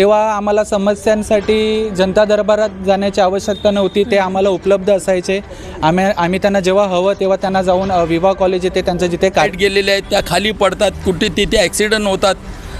तेव्हा आम्हाला समस्यांसाठी जनता दरबारात जाण्याची आवश्यकता नव्हती ते आम्हाला उपलब्ध असायचे. आम्ही आम्ही त्यांना जेव्हा हवं तेव्हा त्यांना जाऊन विवाह कॉलेज येते त्यांचं जिथे काट गेलेल्या आहेत त्या खाली पडतात कुठे तिथे ॲक्सिडेंट होतात.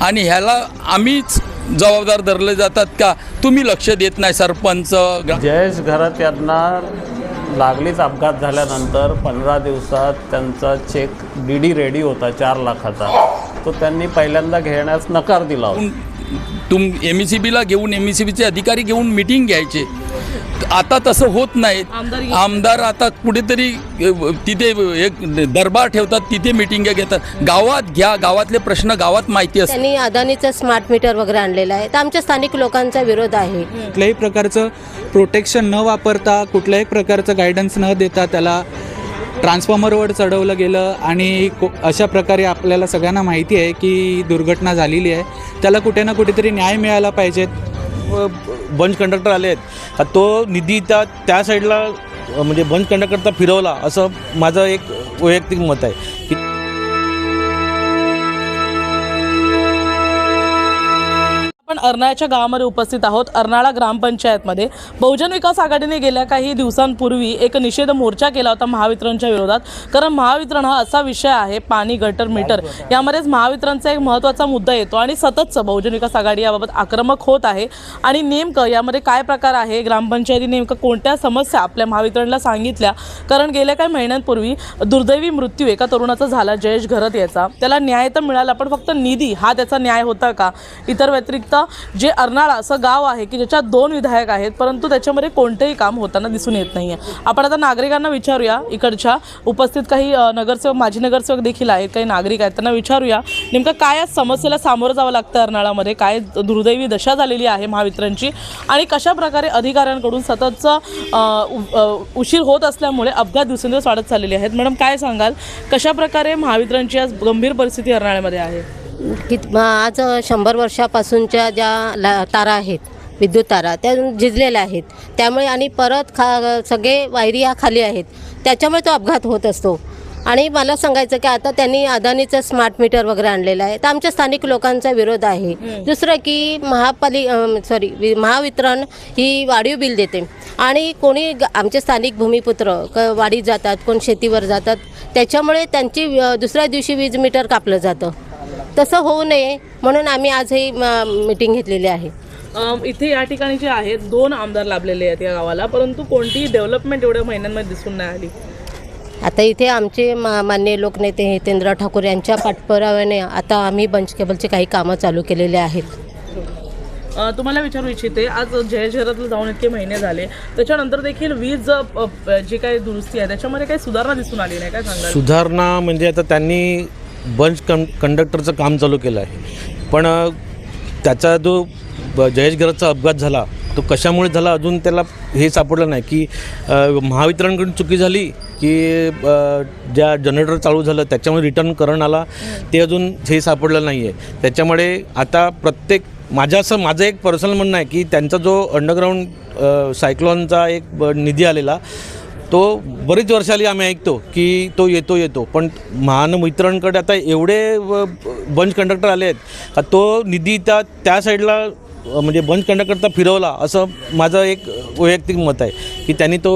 आणि ह्याला आम्हीच जबाबदार धरले जातात का? तुम्ही लक्ष देत नाही सरपंच जयेश घरात यांना लागलीच अपघात झाल्यानंतर पंधरा दिवसात त्यांचा चेक डी डी रेडी होता चार लाखाचा. तो त्यांनी पहिल्यांदा घेण्यास नकार दिला होता. तुम एम ई सी बीला घेऊन एम ई सी बीचे अधिकारी घेऊन मिटिंग घ्यायचे. आता तसं होत नाही. आमदार आता कुठेतरी तिथे एक दरबार ठेवतात तिथे मिटिंग घेतात. गावात घ्या गावातले प्रश्न गावात माहिती असतात. त्यांनी अदानीचं स्मार्ट मीटर वगैरे आणलेलं आहे. तर आमच्या स्थानिक लोकांचा विरोध आहे. कुठल्याही प्रकारचं प्रोटेक्शन न वापरता कुठल्याही प्रकारचं गायडन्स न देता त्याला ट्रान्सफॉर्मरवर चढवलं गेलं आणि को अशा प्रकारे आपल्याला सगळ्यांना माहिती आहे की दुर्घटना झालेली आहे. त्याला कुठे ना कुठेतरी न्याय मिळाला पाहिजेत बंच कंडक्टर आले आहेत. तो निधी त्या त्या साईडला म्हणजे बंच कंडक्टरचा फिरवला असं माझं एक वैयक्तिक मत आहे. की अर्नाळ्याच्या गावामध्ये उपस्थित आहोत. अर्नाळा ग्रामपंचायतमध्ये बहुजन विकास आघाडीने गेल्या काही दिवसांपूर्वी एक निषेध मोर्चा केला होता महावितरणच्या विरोधात. कारण महावितरण हा असा विषय आहे पाणी गटर मीटर यामध्येच महावितरणचा एक महत्त्वाचा मुद्दा येतो आणि सततचं बहुजन विकास आघाडी याबाबत आक्रमक होत आहे. आणि नेमकं यामध्ये काय प्रकार आहे? ग्रामपंचायती नेमकं कोणत्या समस्या आपल्या महावितरणला सांगितल्या? कारण गेल्या काही महिन्यांपूर्वी दुर्दैवी मृत्यू एका तरुणाचा झाला जयेश घरत याचा. त्याला न्याय तर मिळाला पण फक्त निधी हा त्याचा न्याय होता का? इतर व्यतिरिक्त जे अर्नाळा असं गाव आहे की ज्याच्यात दोन विधायक आहेत परंतु त्याच्यामध्ये कोणतेही काम होताना दिसून येत नाही आहे आपण आता नागरिकांना विचारूया इकडच्या. उपस्थित काही नगरसेवक माजी नगरसेवक देखील आहेत काही नागरिक आहेत त्यांना विचारूया नेमकं काय या समस्येला सामोरं जावं लागतं अर्नाळामध्ये? काय दुर्दैवी दशा झालेली आहे महावितरणची? आणि कशा प्रकारे अधिकाऱ्यांकडून सततचं उशीर होत असल्यामुळे अपघात दिवसेंदिवस वाढत चाललेले आहेत? मॅडम काय सांगाल? कशा प्रकारे महावितरणची आज गंभीर परिस्थिती अर्नाळ्यामध्ये आहे? की आज शंभर वर्षापासूनच्या ज्या ला तारा आहेत विद्युत तारा त्या झिजलेल्या आहेत. त्यामुळे आणि परत खा सगळे वायरी ह्या खाली आहेत. त्याच्यामुळे तो अपघात होत असतो. आणि मला सांगायचं की आता त्यांनी अदानीचं स्मार्ट मीटर वगैरे आणलेलं आहे. तर आमच्या स्थानिक लोकांचा विरोध आहे. दुसरं की महापालिक सॉरी महावितरण ही वाढीव बिल देते. आणि कोणी आमचे स्थानिक भूमिपुत्र क वाडीत जातात कोण शेतीवर जातात त्याच्यामुळे त्यांची दुसऱ्या दिवशी वीज मीटर कापलं जातं. तसं होऊ नये म्हणून आम्ही आज ही मीटिंग घेतलेली आहे. अम, इथे या ठिकाणी जे आहेत दोन आमदार लाभलेले आहेत या गावाला परंतु कोणतीही डेव्हलपमेंट एवढ्या महिन्यांमध्ये दिसून नाही आली. आता इथे आमचे मा मान्य लोकनेते हितेंद्र ठाकूर यांच्या पाठपुराव्याने आता आम्ही बंच केबलची काही कामं चालू केलेली आहेत. अ, तुम्हाला विचारू इच्छिते आज जयेश घरातलं जाऊन इतके महिने झाले त्याच्यानंतर देखील वीज अ, अ, जी काही दुरुस्ती आहे त्याच्यामध्ये काही सुधारणा दिसून आली नाही काय सांगाल? सुधारणा म्हणजे आता त्यांनी बंच कं कंडक्टरचं काम चालू केलं आहे. पण त्याचा जो ब- जयेश घराचा अपघात झाला तो कशामुळे झाला अजून त्याला हे सापडलं नाही की महावितरणकडून चुकी झाली की ज्या जनरेटर चालू झालं त्याच्यामुळे रिटर्न करण आला ते अजून हे सापडलं नाही आहे त्याच्यामुळे आता प्रत्येक माझं असं माझं एक पर्सनल म्हणणं आहे की त्यांचा जो अंडरग्राऊंड सायक्लॉनचा एक निधी आलेला तो बरीच वर्षाली आम्ही ऐकतो की तो येतो येतो. पण महानमित्रांकडे आता एवढे व- बंच कंडक्टर आले आहेत का तो निधी त्या त्या साईडला म्हणजे बंच कंडक्टरचा फिरवला असं माझं एक वैयक्तिक मत आहे की त्यांनी तो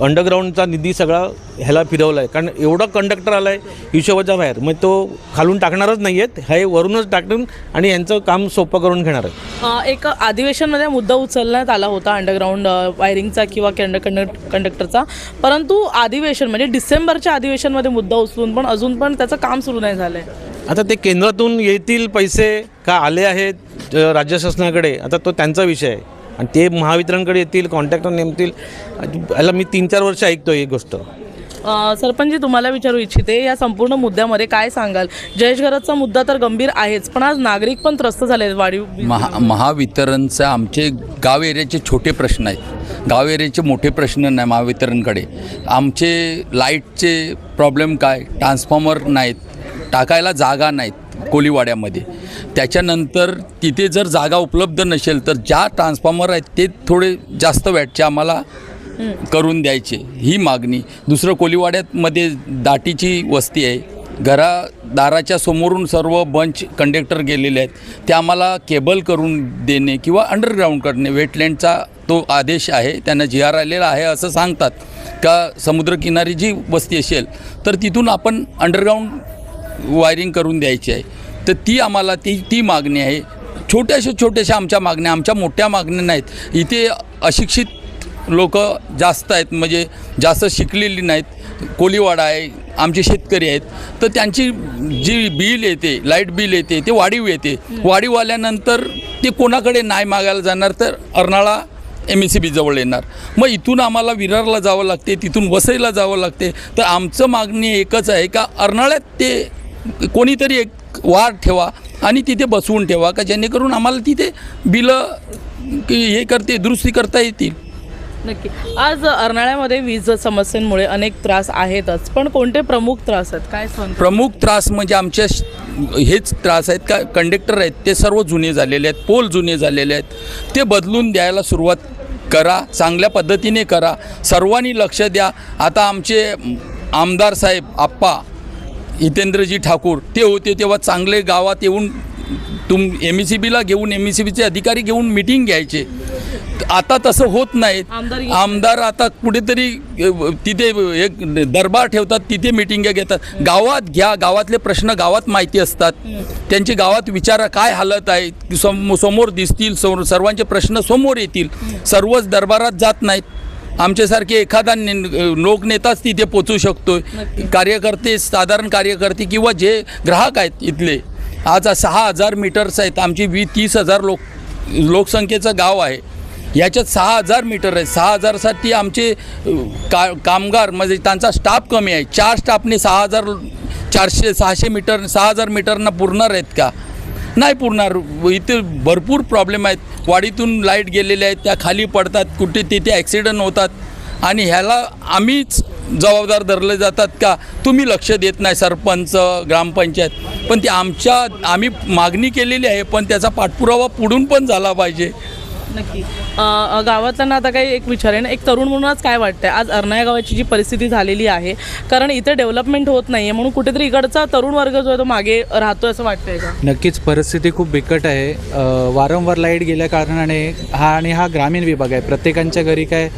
अंडरग्राऊंडचा निधी सगळा ह्याला फिरवला आहे कारण एवढा कंडक्टर आला आहे हिशोबाच्या बाहेर. मग तो खालून टाकणारच नाही आहेत हे वरूनच टाकून आणि यांचं काम सोपं करून घेणार आहे. एक अधिवेशनमध्ये मुद्दा उचलण्यात आला होता अंडरग्राऊंड वायरिंगचा किंवा कंड कंडक्ट कंडक्टरचा परंतु अधिवेशन म्हणजे डिसेंबरच्या अधिवेशनमध्ये मुद्दा उचलून पण अजून पण त्याचं काम सुरू नाही झालं आहे आता ते केंद्रातून येतील पैसे का आले आहेत राज्य शासनाकडे? आता तो त्यांचा विषय आहे. आणि ते महावितरणकडे येतील कॉन्ट्रॅक्टर नेमतील. याला मी तीन चार वर्ष ऐकतो ही गोष्ट. अ, सरपंचजी तुम्हाला विचारू इच्छिते या संपूर्ण मुद्द्यामध्ये काय सांगाल? जयेश घरातचा मुद्दा तर गंभीर आहेच पण आज नागरिक पण त्रस्त झाले आहेत वाढीव महा महावितरणचा आमचे गाव एरियाचे छोटे प्रश्न आहेत. गाव एरियाचे मोठे प्रश्न नाही महावितरणकडे. आमचे लाईटचे प्रॉब्लेम काय? ट्रान्सफॉर्मर नाहीत. टाकायला जागा नाहीत कोलीवाड्यामध्ये त्याच्यानंतर तिथे जर जागा उपलब्ध नसेल तर ज्या ट्रान्सफॉर्मर आहेत ते थोडे जास्त वॅटचे आम्हाला करून द्यायचे ही मागणी. दुसरं कोलीवाड्यामध्ये दाटीची वस्ती आहे. घरा दाराच्या समोरून सर्व बंच कंडक्टर गेलेले आहेत. ते आम्हाला केबल करून देणे किंवा अंडरग्राऊंड करणे वेटलँडचा तो आदेश आहे त्यांना जी आर आलेला आहे असं सांगतात. का समुद्रकिनारी जी वस्ती असेल तर तिथून आपण अंडरग्राऊंड वायरिंग करून द्यायची आहे. तर ती आम्हाला ती ती मागणी आहे. छोट्याशा छोट्याशा आमच्या मागण्या आमच्या मोठ्या मागण्या नाहीत. इथे अशिक्षित लोक जास्त आहेत म्हणजे जास्त शिकलेली नाहीत. कोलीवाडा आहे आमचे शेतकरी आहेत. तर त्यांची जी बिल येते लाइट बिल येते ते वाढीव येते. वाढीव आल्यानंतर ते कोणाकडे नाही मागायला जाणार तर अर्नाळा एम एस सी बीजवळ येणार. मग इथून आम्हाला विरारला जावं लागते तिथून वसईला जावं लागते. तर आमचं मागणी एकच आहे का अर्नाळ्यात ते कोणीतरी एक वाढ ठेवा आणि तिथे बसवून ठेवा का जेणेकरून आम्हाला तिथे बिलं की हे करते दुरुस्ती करता येतील. नक्की. आज अर्नाळ्यामध्ये वीज समस्यांमुळे अनेक त्रास आहेतच पण कोणते प्रमुख त्रास आहेत? काय सांग? प्रमुख त्रास म्हणजे आमच्या हेच त्रास आहेत का कंडक्टर आहेत ते सर्व जुने झालेले आहेत पोल जुने झालेले आहेत. ते बदलून द्यायला सुरुवात करा चांगल्या पद्धतीने करा. सर्वांनी लक्ष द्या. आता आमचे आमदार साहेब आप्पा हितेंद्रजी ठाकूर ते होते तेव्हा चांगले गावात येऊन तुम एम ई सी बीला घेऊन एम ई सी बीचे अधिकारी घेऊन मिटिंग घ्यायचे. आता तसं होत नाहीत आमदार आता कुठेतरी तिथे एक दरबार ठेवतात तिथे मिटिंग घेतात. गावात घ्या गावातले प्रश्न गावात माहिती असतात. त्यांची गावात विचारा काय हालत आहे सम समोर दिसतील समोर सर्वांचे प्रश्न समोर येतील. सर्वच दरबारात जात नाहीत. आमच्यासारखे एखादा ने- लोकनेताच तिथे पोचू शकतोय. कार्यकर्ते साधारण कार्यकर्ते किंवा जे ग्राहक आहेत इथले. आज सहा हजार मीटर्स आहेत. आमची वी तीस हजार लोक लोकसंख्येचं गाव आहे. याच्यात सहा हजार मीटर आहे सहा हजारसाठी आमचे का कामगार म्हणजे त्यांचा स्टाफ कमी आहे. चार स्टाफने सहा हजार चारशे सहाशे मीटर सहा हजार मीटरना पुरणार आहेत का? नाही पुरणार. इथे भरपूर प्रॉब्लेम आहेत. वाडीतून लाइट गेलेल्या आहेत त्या खाली पडतात कुठे तिथे ॲक्सिडंट होतात. आणि ह्याला आम्हीच जबाबदार धरले जातात का? तुम्ही लक्ष देत नाही सरपंच ग्रामपंचायत. पण ते आमच्या आम्ही मागणी केलेली आहे पण त्याचा पाठपुरावा पुढून पण झाला पाहिजे. नक्की. गावातल्या ना आता काही एक विचार आहे ना एक तरुण म्हणूनच काय वाटतंय? आज अर्नाया गावाची जी परिस्थिती झालेली आहे कारण इथे डेव्हलपमेंट होत नाही आहे म्हणून कुठेतरी इकडचा तरुण वर्ग जो आहे तो मागे राहतोय असं वाटतंय का? नक्कीच परिस्थिती खूप बिकट आहे. वारंवार लाइट गेल्या कारणाने हा आणि हा ग्रामीण विभाग आहे. प्रत्येकांच्या घरी काय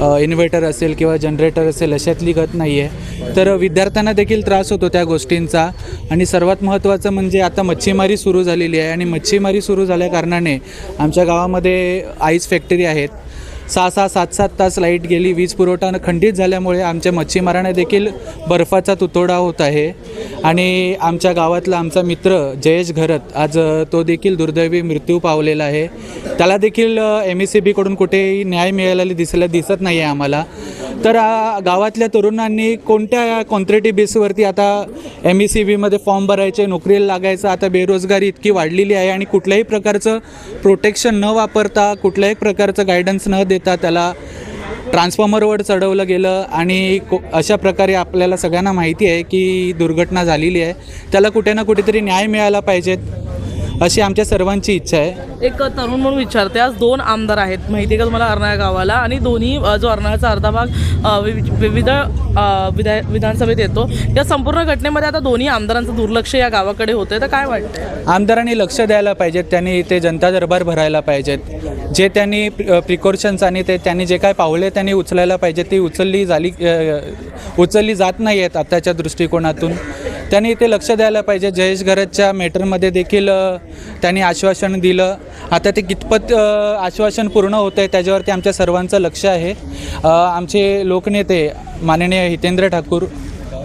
इन्व्हर्टर असेल किंवा जनरेटर असेल अशातली गत नाही आहे तर विद्यार्थ्यांना देखील त्रास होतो त्या गोष्टींचा. आणि सर्वात महत्त्वाचं म्हणजे आता मच्छीमारी सुरू झालेली आहे. आणि मच्छीमारी सुरू झाल्या कारणाने आमच्या गावामध्ये आईस फॅक्टरी आहेत. सहा सहा सात सात तास लाइट गेली वीज पुरवठा खंडित झाल्यामुळे आमच्या मच्छीमारांना देखील बर्फाचा तुतोडा होत आहे. आणि आमच्या गावातला आमचा मित्र जयेश घरत आज तो देखील दुर्दैवी मृत्यू पावलेला आहे. त्याला देखील एम एस सी बीकडून कुठेही न्याय मिळालेला दिसला दिसत नाही आहे आम्हाला. तर गावातल्या तरुणांनी कोणत्या कॉन्ट्रेटिव्ह बेसवरती आता एम ई सी बीमध्ये फॉर्म भरायचे नोकरीला लागायचं आता बेरोजगारी इतकी वाढलेली आहे आणि कुठल्याही प्रकारचं प्रोटेक्शन न वापरता कुठल्याही प्रकारचं गायडन्स न देता त्याला ट्रान्सफॉर्मरवर चढवलं गेलं आणि को अशा प्रकारे आपल्याला सगळ्यांना माहिती आहे की दुर्घटना झालेली आहे. त्याला कुठे ना कुठेतरी न्याय मिळायला पाहिजेत. अशी आमच्या सर्वांची इच्छा आहे. एक तरुण म्हणून विचारते आज दोन आमदार आहेत माहिती आहे का तुम्हाला अर्नाळा गावाला? आणि दोन्ही अ, जो अर्नाळ्याचा अर्धा भाग अ, विवि- विविध अ, विधा विधानसभेत येतो या संपूर्ण घटनेमध्ये आता दोन्ही आमदारांचं दुर्लक्ष या गावाकडे होतंय तर काय वाटतंय? आमदारांनी लक्ष द्यायला पाहिजेत त्यांनी इथे जनता दरबार भरायला पाहिजेत. जे त्यांनी प्रिकॉशन्स आणि ते त्यांनी जे काय पावले त्यांनी उचलायला पाहिजेत ती उचलली झाली अ, उचलली जात नाही आहेत आत्ताच्या दृष्टिकोनातून. त्यांनी इथे लक्ष द्यायला पाहिजे. जयेश घरतच्या मॅटरमध्ये देखील त्यांनी आश्वासन दिलं. आता ते कितपत आश्वासन पूर्ण होतं आहे त्याच्यावरती आमच्या सर्वांचं लक्ष आहे. आमचे लोकनेते माननीय हितेंद्र ठाकूर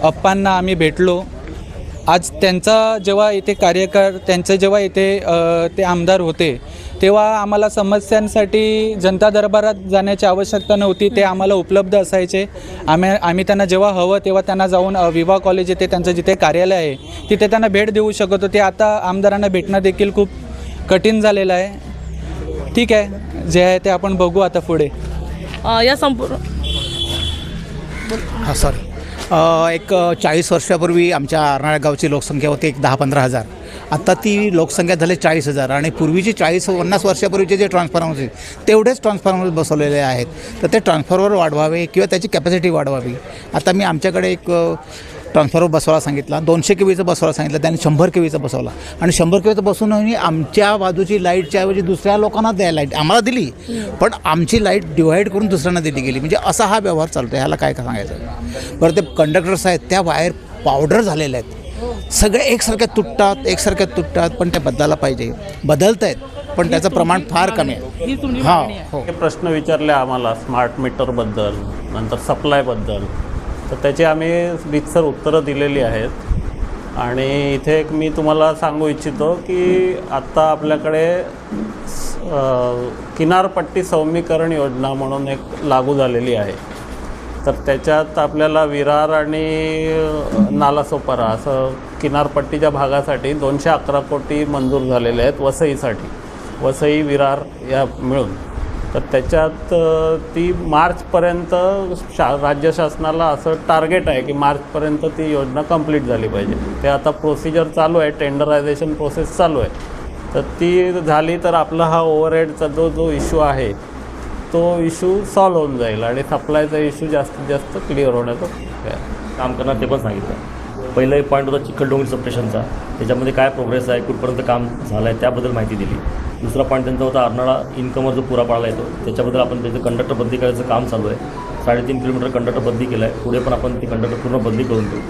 अप्पांना आम्ही भेटलो. आज त्यांचा जेव्हा इथे कार्यकर त्यांचे जेव्हा इथे ते आमदार होते तेव्हा आम्हाला समस्यांसाठी जनता दरबारात जाण्याची आवश्यकता नव्हती ते आम्हाला उपलब्ध असायचे. आम्ही आम्ही त्यांना जेव्हा हवं तेव्हा त्यांना जाऊन अ, विवाह कॉलेज येथे त्यांचं जिथे कार्यालय आहे तिथे त्यांना भेट देऊ शकत होते. आता आमदारांना भेटणं देखील खूप कठीण झालेलं आहे. ठीक आहे. जे आहे ते आपण बघू आता पुढे. या संपूर्ण हां सॉरी एक चाळीस वर्षापूर्वी आमच्या अर्नाळा गावची लोकसंख्या होती एक दहा पंधरा हजार. आत्ता ती लोकसंख्या झाली चाळीस हजार आणि पूर्वीची चाळीस पन्नास वर्षापूर्वीचे जे ट्रान्सफॉर्मर्स आहेत तेवढेच ट्रान्सफॉर्मर्स बसवलेले आहेत. तर ते ट्रान्सफॉर्मर वाढवावे किंवा त्याची कॅपॅसिटी वाढवावी. आता मी आमच्याकडे एक ट्रान्सफॉर्मर बसवायला सांगितला. दोनशे के वीचं बसवायला सांगितलं. त्याने शंभर के वीचं बसवला. आणि शंभर के वीचं बसूनही आमच्या बाजूची लाईटच्या ऐवजी दुसऱ्या लोकांना द्या लाइट. आम्हाला दिली. पण आमची लाइट डिवाईड करून दुसऱ्यांना दिली गेली. म्हणजे असा हा व्यवहार चालतो ह्याला काय काय सांगायचं? बरं ते कंडक्टर्स आहेत. त्या वायर पावडर झालेल्या आहेत. सगळे एकसारख्या तुटतात एकसारख्या तुटतात पण त्या बदलायला पाहिजे. बदलत आहेत पण त्याचं प्रमाण फार कमी आहे. ही हां मागणी आहे. प्रश्न विचारले आम्हाला स्मार्ट मीटरबद्दल नंतर सप्लायबद्दल तर त्याची आम्ही रितसर उत्तरं दिलेली आहेत. आणि इथे एक मी तुम्हाला सांगू इच्छितो की आत्ता आपल्याकडे किनारपट्टी सौम्यीकरण योजना म्हणून एक लागू झालेली आहे. तर त्याच्यात आपल्याला विरार आणि नालासोपारा असं किनारपट्टीच्या भागासाठी दोनशे अकरा कोटी मंजूर झालेले आहेत वसईसाठी. वसई विरार या मिळून. तर त्याच्यात ती मार्चपर्यंत शा राज्य शासनाला असं टार्गेट आहे की मार्चपर्यंत ती योजना कंप्लीट झाली पाहिजे. ते आता प्रोसिजर चालू आहे टेंडरायझेशन प्रोसेस चालू आहे. तर ती झाली तर आपला हा ओव्हरहेडचा जो जो इश्यू आहे तो इश्यू सॉल्व्ह होऊन जाईल आणि सप्लायचा इश्यू जास्तीत जास्त क्लिअर होण्याचा काम करणार ते पण सांगितलं. पहिला एक पॉईंट होता चिखलडोंगरी सबस्टेशनचा त्याच्यामध्ये काय प्रोग्रेस आहे कुठपर्यंत काम झालं आहे त्याबद्दल माहिती दिली. दुसरा पॉईंट त्यांचा होता अर्नाळा इन्कमवर जो पुरा पाळला येतो त्याच्याबद्दल आपण त्याचं कंडक्टर बदली करायचं काम चालू आहे. साडेतीन किलोमीटर कंडक्टर बदली केलं आहे पुढे पण आपण ती कंडक्टर पूर्ण बदली करून देऊ.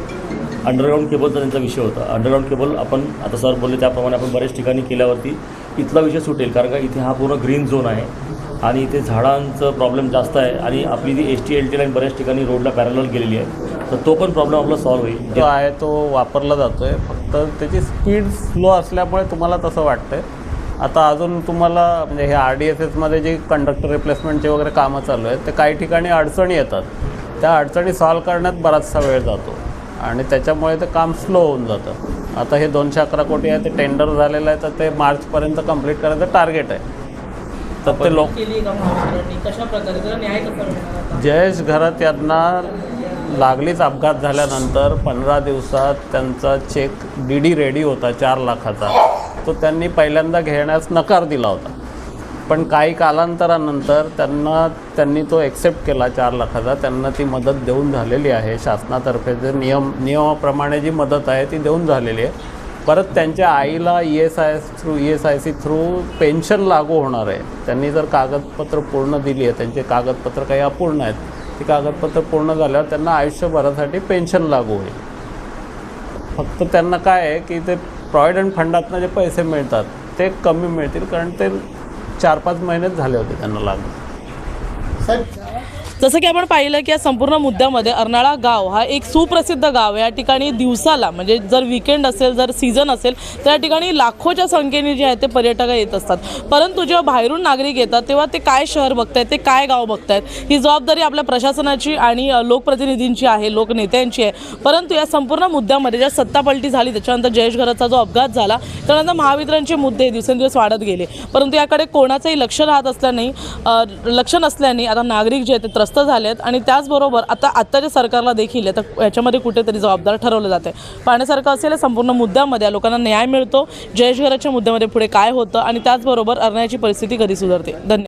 अंडरग्राऊंड केबलचा त्यांचा विषय होता. अंडरग्राऊंड केबल आपण आता सर बोलले त्याप्रमाणे आपण बऱ्याच ठिकाणी केल्यावरती इथला विषय सुटेल कारण का इथे हा पूर्ण ग्रीन झोन आहे. आणि इथे झाडांचं प्रॉब्लेम जास्त आहे आणि आपली जी S T L T line बऱ्याच ठिकाणी रोडला पॅरल गेलेली आहे. तर तो पण प्रॉब्लेम आपला सॉल्व्ह होईल. जो आहे तो वापरला जातो आहे फक्त त्याची स्पीड स्लो असल्यामुळे तुम्हाला तसं वाटतं आता अजून तुम्हाला म्हणजे हे आर डी एस एसमध्ये जे कंडक्टर रिप्लेसमेंटचे वगैरे कामं चालू आहेत ते काही ठिकाणी अडचणी येतात. त्या अडचणी सॉल्व्ह करण्यात बराचसा वेळ जातो. आणि त्याच्यामुळे ते काम स्लो होऊन जातं. आता हे दोनशे अकरा कोटी आहे ते टेंडर झालेलं आहे तर ते मार्चपर्यंत कंप्लीट करायचं टार्गेट आहे. तर ते लोक कशा प्रकारे? जयेश घरात यांना लागलीच अपघात झाल्यानंतर पंधरा दिवसात त्यांचा चेक डी डी रेडी होता चार लाखाचा. तो त्यांनी पहिल्यांदा घेण्यास नकार दिला होता. पण काही कालांतरानंतर त्यांना त्यांनी तो एक्सेप्ट केला चार लाखाचा. त्यांना ती मदत देऊन झालेली आहे. शासनातर्फे जे नियम नियमाप्रमाणे जी मदत आहे ती देऊन झालेली आहे. परत त्यांच्या आईला E S I through E S I C through pension लागू होणार आहे. त्यांनी जर कागदपत्र पूर्ण दिली आहे त्यांचे कागदपत्र काही अपूर्ण आहेत ती कागदपत्र पूर्ण झाल्यावर त्यांना आयुष्यभरासाठी पेन्शन लागू होईल. फक्त त्यांना काय आहे की ते प्रॉव्हिडंट फंडातनं जे पैसे मिळतात ते कमी मिळतील कारण ते चार पाच महिनेच झाले होते त्यांना लागू. जसं की आपण पाहिलं की या संपूर्ण मुद्द्यामध्ये अर्नाळा गाव हा एक सुप्रसिद्ध गाव आहे. या ठिकाणी दिवसाला म्हणजे जर विकेंड असेल जर सीझन असेल तर या ठिकाणी लाखोच्या संख्येने जे आहे ते पर्यटक येत असतात. परंतु जेव्हा बाहेरून नागरिक येतात तेव्हा ते काय शहर बघतायत ते काय गाव बघतायत ही जबाबदारी आपल्या प्रशासनाची आणि लोकप्रतिनिधींची आहे लोकनेत्यांची आहे. परंतु या संपूर्ण मुद्द्यामध्ये ज्या सत्तापलटी झाली त्याच्यानंतर जयेश घराचा जो अपघात झाला त्यानंतर महावितरणचे मुद्दे दिवसेंदिवस वाढत गेले. परंतु याकडे कोणाचंही लक्ष राहत असल्याने लक्ष नसल्याने आता नागरिक जे आहेत ते त्रस्त झाले आहेत आणि त्याचबरोबर आता आत्ताच्या सरकारला देखील आता याच्यामध्ये कुठेतरी जबाबदार ठरवलं जाते पाहण्यासारखं असेल संपूर्ण मुद्द्यामध्ये या लोकांना न्याय मिळतो. जयेश घराच्या मुद्द्यामध्ये पुढे काय होतं आणि त्याचबरोबर अरण्याची परिस्थिती कधी सुधारते? धन्यवाद.